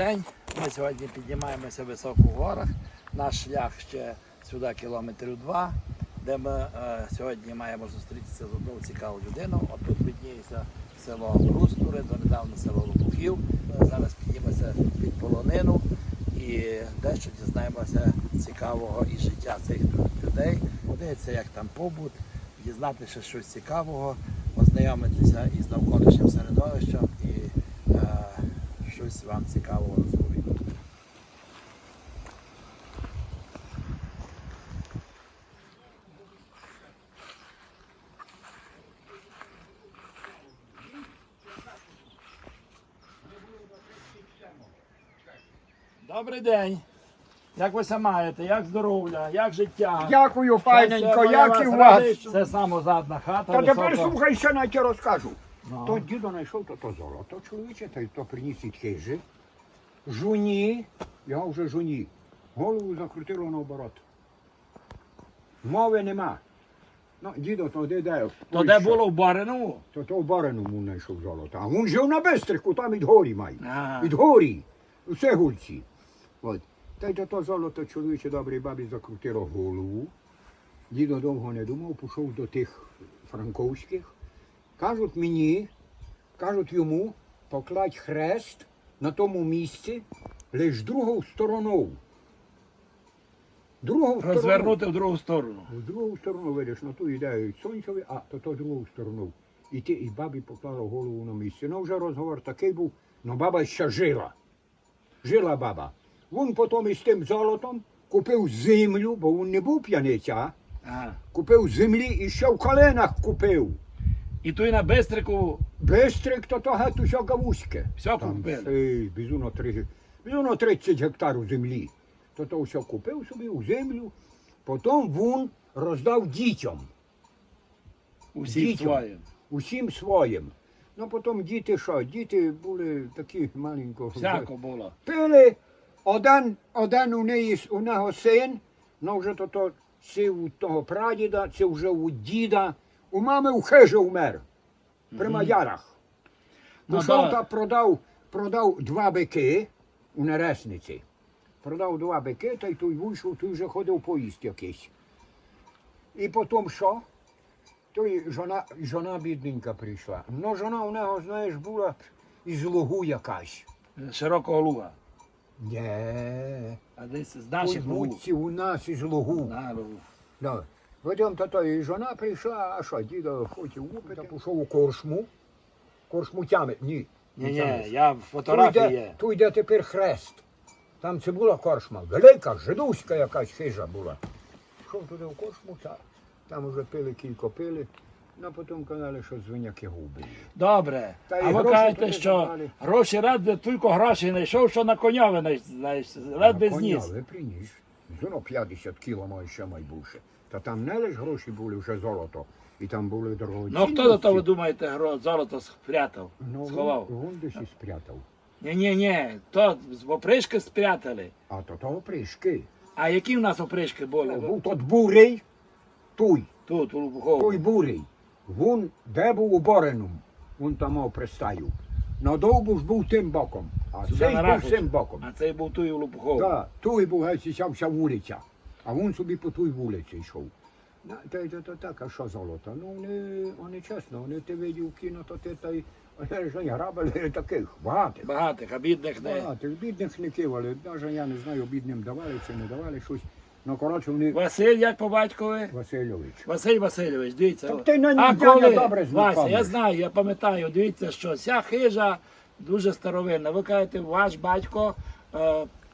День. Ми сьогодні піднімаємося високо в горах. Наш шлях ще сюди кілометрів два, де ми е, сьогодні маємо зустрітися з одною цікавою людиною. От тут видніється село Брустури, донедавна село Лопухів. Зараз піднімемося під полонину і дещо дізнаємося цікавого із життя цих людей. Подивитися, як там побут, дізнатися щось цікавого, ознайомитися із навколишнім середовищем і е, щось вам цікавого розповім. Добрий день. Як ви маєте? Як здоров'я? Як життя? Дякую, файненько, Це, як і у радий, вас. що Це самозадна хата. Та тепер висока. слухай, що я тебе розкажу. Ну. То дідо знайшов то, то золото, чоловіче, та й то приніс із хижі. Жуні, я вже жуні, голову закрутило наоборот. Мови нема. Ну, дідо, то де де? То де було в Барину? То то в Бариному знайшов золото. А він жив на Бистрику, там від горі має. Ага. Від горі, у Сегульці. От. Та й то, то золото чоловіче добрий бабі закрутило голову. Дідо довго не думав, пішов до тих франковських. Кажуть мені, кажуть йому, покладь хрест на тому місці, лиш другою стороною. Другою стороною. Розвернути в другу сторону. В другу сторону видиш, на ту ідею сонцеві, а то то другу сторону. І ти, і бабі поклала голову на місце. Ну вже розговор такий був, ну баба ще жила. Жила баба. Він потім із тим золотом купив землю, бо він не був п'яниця, Ага. купив землі і ще в коленах купив. І той на Бистрику Бистрик, то то геть усе гавузьке. Все Там купили? три, безуно 30 гектарів землі. То то все купив собі у землю, потім він роздав дітям. усім Дітям. своїм. усім своїм. Ну потім діти що? Діти були такі маленько. Всяко було. Пили один, один у неї у нього син, ну вже то, то це у того прадіда, це вже у діда. У мами у хижі умер. При Маярах. Та продав, продав два бики у нересниці. Продав два бики, та й той вийшов, той вже ходив поїзд якийсь. І потім що? То й жона, жона бідненька прийшла. Ну, жона у нього, знаєш, була із лугу якась. Широкого луга. Ні. А десь з наших луг. у нас із лугу. Да. Потім то, то і жона прийшла, а що, дідо хотів випити, пішов у коршму. Коршму тямить, ні. Ні, ні, я фотографії йде, є. ту йде тепер хрест. Там це була коршма, велика, жидуська якась хижа була. Пішов туди в коршму, та, там вже пили кілько пили, ну потім казали, що звиняки губи. Добре. Та а ви гроші кажете, туди що забрали. гроші ледве тільки гроші знайшов, що на коня ви знаєш, ледве зніс. Але приніс. Зуно 50 кіло має ще майбільше. Та там не лише гроші були, вже золото. І там були дорогоцінності. Ну хто до того, ви думаєте, гро- золото спрятав, Ну, сховав? Він, він десь і спрятав. Ні, ні, ні, то з опришки спрятали. А то того пришки. А які в нас опришки були? Був тот бурий, той, Тут, у той бурий. Він де був у Бореному, він там мав пристаю. На довбу ж був тим боком, а Сюди цей на був цим боком. А цей був той у Лубухову. Так, той був геть сявся вулиця, а він собі по той вулиці йшов. Та й то, так, а що золото? Ну, вони, вони чесно, вони ти видів кіно, то ти та й грабили таких, багатих. Багатих, а бідних не. Багатих, бідних не кивали, навіть я не знаю, бідним давали чи не давали щось. Ну, коротше, вони Василь, як по батькові? Васильович. Василь Васильович, дивіться. Та ти на а нього коли, добре Вася, я знаю, я пам'ятаю, дивіться, що ця хижа дуже старовинна. Ви кажете, ваш батько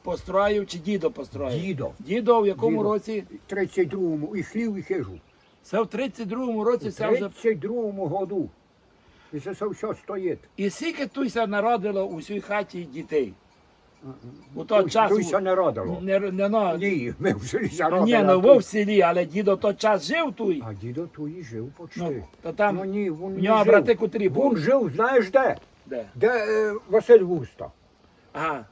построїв чи дідо построїв? Дідо. Дідо в якому Дідо. році? 32-му, і хлів, і хижу. Це в 32-му році У це вже. 32-му году. І це все, все стоїть. І скільки туйся народило у цій хаті дітей? У той час. туйся не родило. Не, не, ну, Ні, ми в селі ні, ну ви в селі, але дідо той час жив туй. А дідо тут і жив почти. Ну, то там ну, ні, він не нього жив. брати котрі були. Він жив, знаєш де? Де? Де е, Василь Вурста. Ага.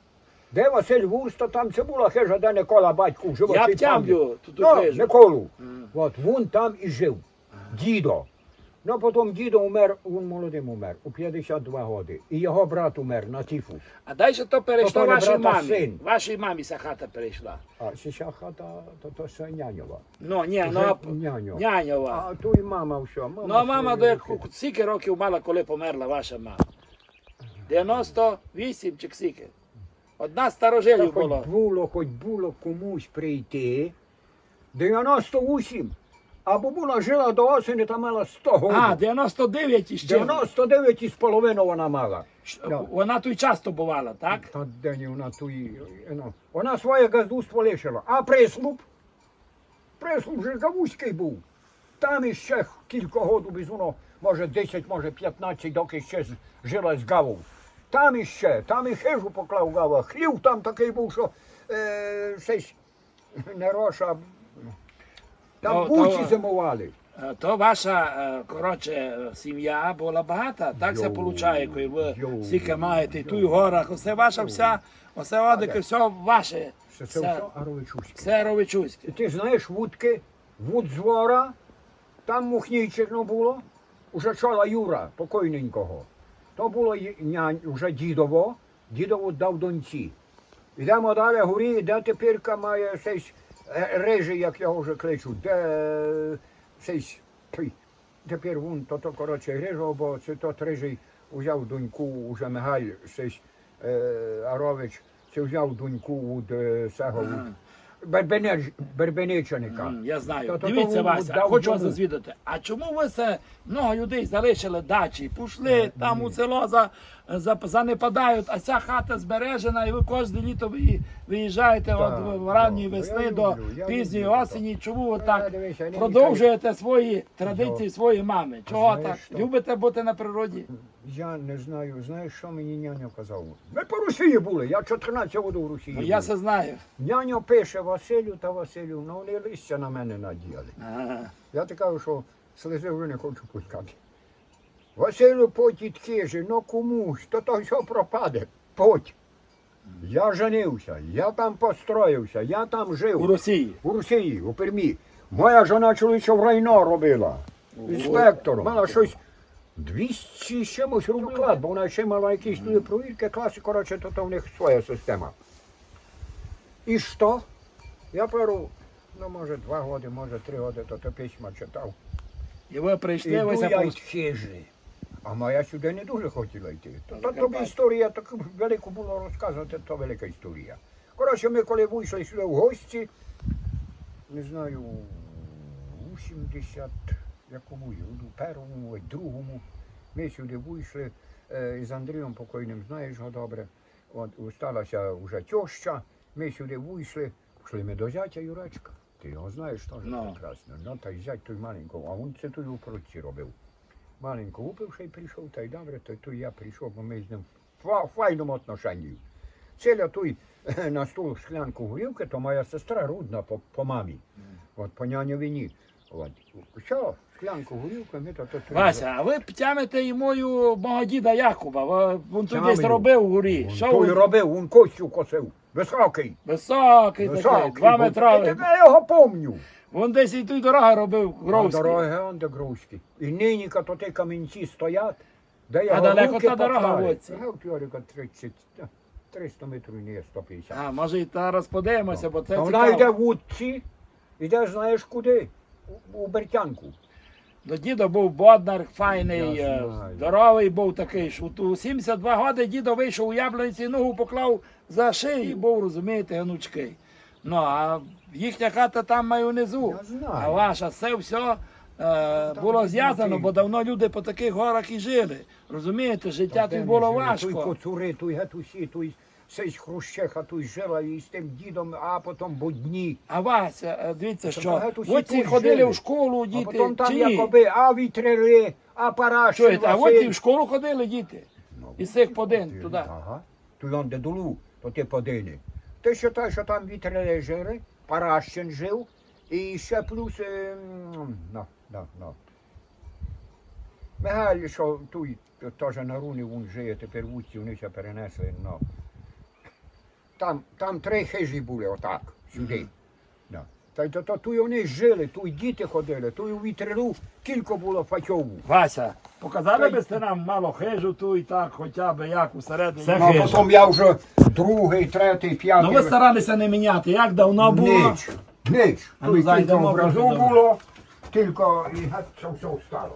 Де Василь Вурста, там це була хижа, де Никола батько жив. Я втямлю ту- ту Ну, хижу. Николу. От він там і жив. Дідо. Ну, потім дідо умер, він молодим умер, у 52 роки. І його брат умер на тифус. А далі то перейшло То то вашій брата мамі. син. Вашій мамі ця хата перейшла. А ще хата, то, то ще няньова. Ну, ні, ну, а- няньова. няньова. А то і мама все. Мама Ну, а мама до як скільки років мала, коли померла ваша мама? 98 чи скільки? Одна Та старожилів хоч було. хоч було комусь прийти. 98. А бабуля жила до осені та мала 100 років. А, 99 іще. 99 із половиною вона мала. Да. Вона тут часто бувала, так? Та день вона ту і- ну, Вона своє газдуство лишила. А прислуп? Прислуп же Гавузький був. Там іще кілька років без воно, може 10, може 15, доки ще з- жила з Гаву. Там іще, там і хижу поклав Гава. Хлів там такий був, що е, щось не роша. Там Ну, буці то- зимували. Е, То ваша, е, коротше, е, сім'я була багата, так це Йоу, виходить, коли ви йоу, стільки маєте, і тут в горах, усе ваша вся, усе одике, все ваше, Це, це все, все Аровичуське. все ровичуське. Ти знаєш вудки, вуд з вора, там мухнійчикно було, уже чола Юра, покойненького. То було нянь, вже дідово, дідово дав доньці. Йдемо далі, горі, де тепірка має сесь е, рижий, як його вже кличуть, де е, той, тепер він, то, то коротше рижого, бо це тот рижий взяв доньку, уже Мигаль, сесь е, Арович, це взяв доньку від цього, від Бербенеч, Бербеничаника. М, Я знаю. То- Дивіться, то Вася, дав хочу вас розвідати. А чому ви це много людей залишили дачі, пішли там у село за, за, занепадають, а ця хата збережена, і ви кожне літо ви, виїжджаєте від ранньої так. весни Я до люблю, я пізньої люблю, осені. Чому ви Е, так дивися, продовжуєте свої традиції Ну, своєї мами? Чого знаєш так? що? Любите бути на природі? Я не знаю, знаєш, що мені няня казав? Ми по Росії були, я 14 году в Росії. Ну, я був. це знаю. Няня пише Василю та Василю, ну вони листя на мене надіяли. Ага. Я ти кажу, що слези вже не хочу пускати. Василю потіть хижі, ну комусь, то то все пропаде. Поть. Я женився, я там построївся, я там жив. У Росії. У Росії, у Пермі. Моя жона чоловіча в райно робила. Інспектором. Мала щось 200 з чимось рублів, бо вона ще мала якісь туди провірки, класи, коротше, то, то в них своя система. І що? Я перу, ну може два роки, може три роки, то, то письма читав. І ви прийшли, ви Іду я хижі. А моя сюди не дуже хотіла йти. То, то тобі історія таку велику було розказувати, то велика історія. Коротше, ми коли вийшли сюди в гості, не знаю, у 70 якому году, першому, другому, ми сюди вийшли е, з Андрієм покойним, знаєш його добре. От сталася вже тьоща, ми сюди вийшли, пішли ми до зятя Юречка. Ти його знаєш теж Ну. прекрасно. Ну, та й зять той маленького, а він це той у проці робив. Маленько випивши й прийшов, та й добре, то, то я прийшов, бо ми з ним в файному отношенні. Ціля той на стол склянку горілки, то моя сестра рудна по, по мамі. От по няньовині. От. Все, склянку горілки, ми то, то, Вася, а ви тямите і мою мого діда Якуба. Він тут Тямлю. десь робив у горі. Що той він? робив, він костю косив. Високий. Високий такий, Високий. два був. метровий. Так Я його помню. Він десь і тут дорога робив А Гровський. дороги он де Грузькі. І нині, то ті камінці стоять, де А його далеко руки та дорога поклали. вулиці? Гев, Йорика, 30, та, 300 метрів, не 150. А, може і зараз подивимося, бо це А вона йде цікаво. в Утці, йде знаєш куди? У, Бертянку. До діда був Боднар, файний, Я е, знаю. здоровий був такий. що У 72 роки дідо вийшов у яблуниці, ногу поклав за шиї, був, розумієте, гнучкий. Ну, а їхня хата там має внизу. Я знаю. А ваша це все е, було зв'язано, бо давно люди по таких горах і жили. Розумієте, життя тут було Той коцури, той гетусі, той сесь хрущеха, той жила і з тим дідом, а потім будні. А Вася, е, дивіться, Та що багато всі ви ці тут ходили жили. в школу, діти. А потім там чи ні? якоби, а вітрили, а Чуєте, а от і в школу ходили діти. Із цих подин туди. Ага. Ту он де долу, то ти подини. Ти вважаєш, що там вітрили жили, Паращин жив, і ще плюс, ем, ну, ну, ну. Мигаль, що тут теж на руні він жиє, тепер в Утці вони ще перенесли, ну. Там, там три хижі були отак, сюди. Да. Та й то, то тут вони жили, тут і діти ходили, тут і у вітрилу кілько було фатьову. Вася, показали би ти нам мало хижу ту і так, хоча б як усередині. Ну, а потім я вже другий, третій, п'ятий. Ну ви старалися не міняти, як давно було. Ніч, ніч. А ну, Тут тільки зайдемо образу добре. було, тільки і геть це все стало.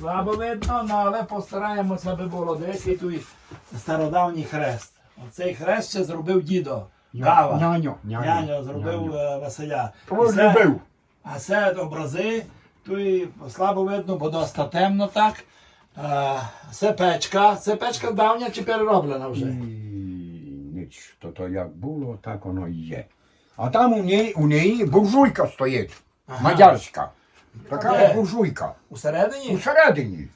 Слабо видно, ну, але постараємося, аби було десь і тут стародавній хрест. Оцей хрест ще зробив дідо. Гава. Няньо, няньо, Няньо зробив е, Василя. І це- любив. А це образи, тут і слабо видно, бо доста темно так. А, це печка. Це печка давня чи перероблена вже? І ніч, то, то як було, так воно і є. А там у неї, у неї буржуйка стоїть, мадярська. Така Де? буржуйка. Усередині? Усередині.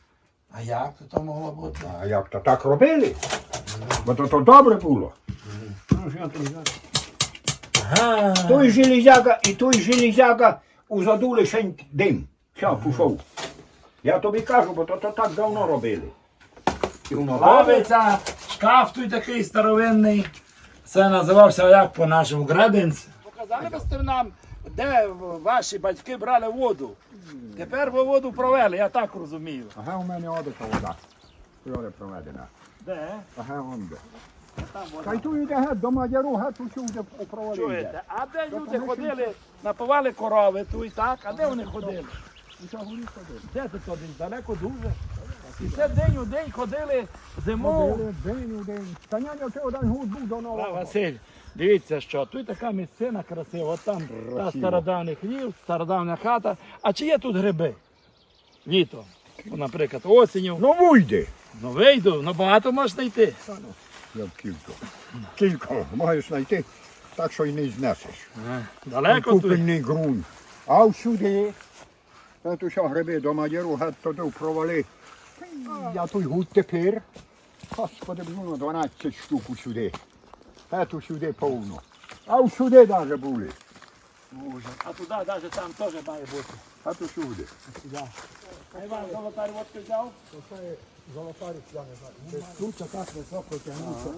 А як то могло бути? А як то так робили? Бо то, то добре було. Ну. Ага. Той железяка і той железяка узадули ще дим. Все, пішов. Я тобі кажу, бо то, то так давно робили. І воно добре. Лавиця, шкаф тут такий старовинний. Це називався як по-нашому градинц. Показали б нам, де ваші батьки брали воду. Тепер ви воду провели, я так розумію. Ага, у мене одика вода. Вчора проведена. Де? Ага, он де. Йде геть до Мадяру, геть усюди у провалі. Чуєте? А де люди ходили, напивали корови тут і так, а де вони ходили? Де тут один? Далеко дуже. І це день у день ходили зимою. Ходили день у день. Та няня, це один гуд був до нового. Василь, дивіться, що тут така місцина красива, от там та стародавний хлів, стародавня хата. А чи є тут гриби? Літо. Ну, Наприклад, осінню. Ну вийди. Ну вийду, ну багато можеш знайти. Я в кілько. Кілько маєш знайти, так що й не знесеш. Далеко тут. Куплений ґрунт. А всюди, та тут що гриби до Мадяру, геть туди провали. Я той гуд тепер, господи, ну, на 12 штук усюди. Геть усюди повно. А всюди навіть були. А туди навіть там теж має бути. А то сюди. А Іван Золотар водки взяв? Золотарик, я не знаю. Тут так високо тягнувся.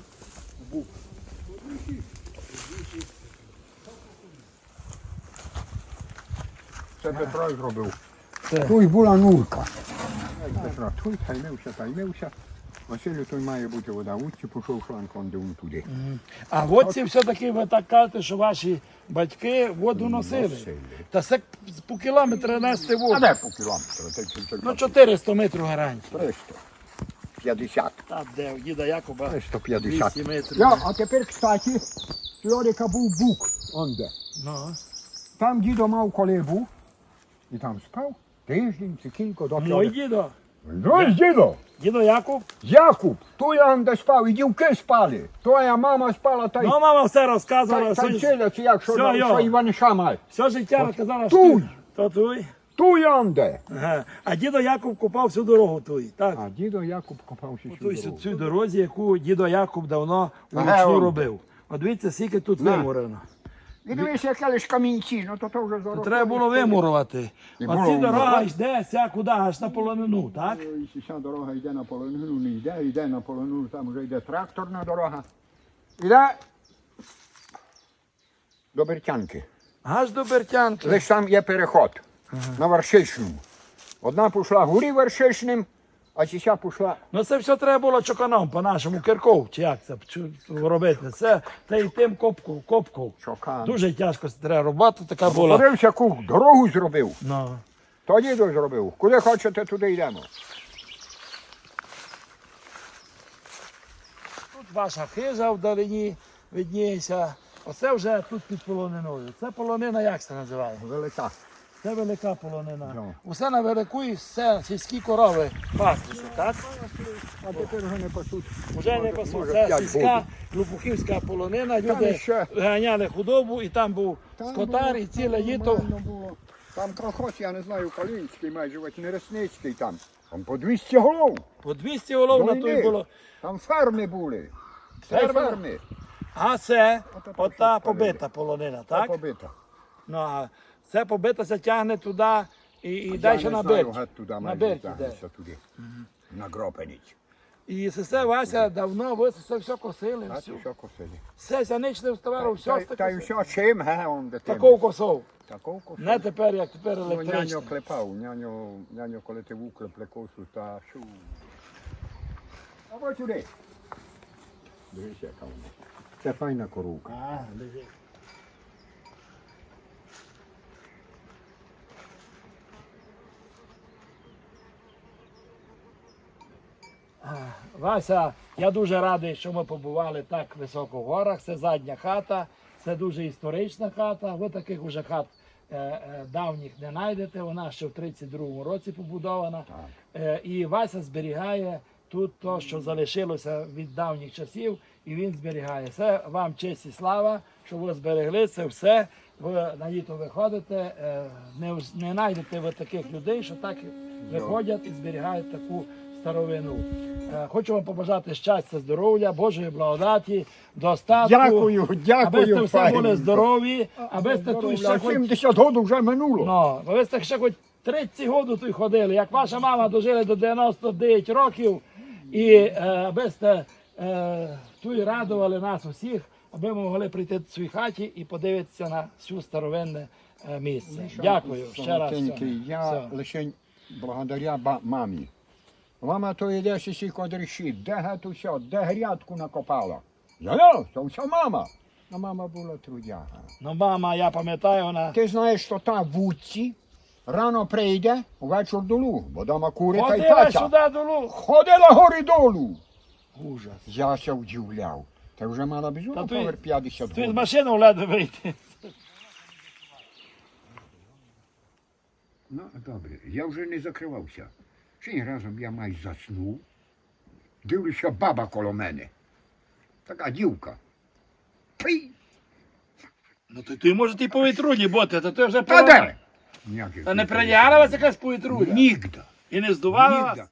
Це Петро зробив. Це. Тут була нурка. Петро, тут таймився, таймився. Василю, тут має бути вода. Утці пішов шланком дивно туди. А водці все-таки ви так кажете, що ваші батьки воду носили. Носили. Та це по кілометру нести А воду. де по кілометру? Ну 400 метрів гарантії. 300. 50. Та де у діда Якоба 350. 200 метрів. Я, а тепер, кстати, Флорика був бук, он де. Ну. Там дідо мав колибу, і там спав тиждень чи кілька до Мой дідо. Ну, дідо, Дідо Якуб. Якуб, то я де спав, і дівки спали. Твоя мама спала, та й Ну, мама все розказувала, та, та все, вчила, чи як, що, Все, що, йо. що Іваниша має. все життя розказала, Туй. що то туй. Ту янде. Ага. А дідо Якуб купав всю дорогу туй. Так. А дідо Якуб копався Той сюди. цю дорозі, яку дідо Якуб давно Ага, вручну он. робив. От дивіться, скільки тут На. вимурено. І дивися, яке лиш камінці, ну то то вже зараз. Треба було вимурувати. І Оці було дорога вимурувати. йде ся куди, аж на полонину, так? Ця дорога йде на полонину, не йде, йде на полонину, там вже йде тракторна дорога. Іде до Бертянки. Аж до Бертянки. Лиш там є переход на Варшичному. Одна пішла горі Варшичним, а ця пішла. Ну це все треба було чоканом по-нашому, Кирков, чи як це робити. Це та й тим копку, копку. Чокан. Дуже тяжко це треба робота така була. Подивився, яку дорогу зробив. Ну. То дідо зробив. Куди хочете, туди йдемо. Тут ваша хижа вдалині видніється. Оце вже тут під полониною. Це полонина як це називає? Велика. Це велика полонина. Ну. Усе на велику і все сільські корови пастися, так? А тепер вже не пасуть. Уже не пасуть. Це сільська. Лопухівська полонина. Люди ще- ганяли худобу і там був Там скотар було- і ціле літо. Там колхоз, я не знаю, Калинський майже, от Нересницький там. Там по 200 голов. По 200 голов на той було. Там ферми були. Три Ферми? ферми. А це ота побита полонина, Та так? побита. Ну, а це побитася тягне туди і, і далі на геть туди На тягнеться туди. На Гропениць. І це Вася давно ви це все косили. А Все, що косили? все сяничне вставало, все Та, та й все чим, ге, он де Такого косов. Такого косив. Не тепер, як тепер Ну, електричне. клепав, няню, няню, коли ти вуклепле косу, та шу. А ось сюди. Дивись, яка вона. Це файна коровка. А, лежить. Вася, я дуже радий, що ми побували так високо в горах. Це задня хата, це дуже історична хата. Ви таких уже хат е, е, давніх не знайдете. Вона ще в 32-му році побудована. Е, і Вася зберігає тут то, що залишилося від давніх часів, і він зберігає. Це вам честь і слава, що ви зберегли це все. Ви на літо виходите, не, не знайдете ви таких людей, що так виходять і зберігають таку старовину. Е, Хочу вам побажати щастя, здоров'я, Божої благодаті, достатку. Дякую, Аби дякую. сте все були здорові, аби сте тут ще хоч 70 років вже минуло. Ну, ви сте ще хоч 30 років тут ходили, як ваша мама дожили до 99 років, і е, аби сте е, тут радували нас усіх, аби ми могли прийти в своїй хаті і подивитися на всю старовинне місце. Дякую ще раз. Я лише благодаря мамі. Мама то йде сі кодріші, де гету все, де грядку накопала. Я, то все мама. А мама була трудяга. Ну, мама, я пам'ятаю, вона Ти знаєш, що та вудці рано прийде, увечір долу, бо дома кури та й ходила паця. сюди долу. Ходила гори долу. Ужас. Я ся вдивляв. Та вже мала безумно Та ти- повер 50 Ти з років. машини ледве вийти. Ну, добре, я вже не закривався. Чи разом я майже заснув. Дивлюся, баба коло мене. Така дівка. Пий! Ну то ти може ти повітруні бути, то ти вже Та де? Ніяких Та не прийняла вас якась повітруля? Нігда. І не здувала вас?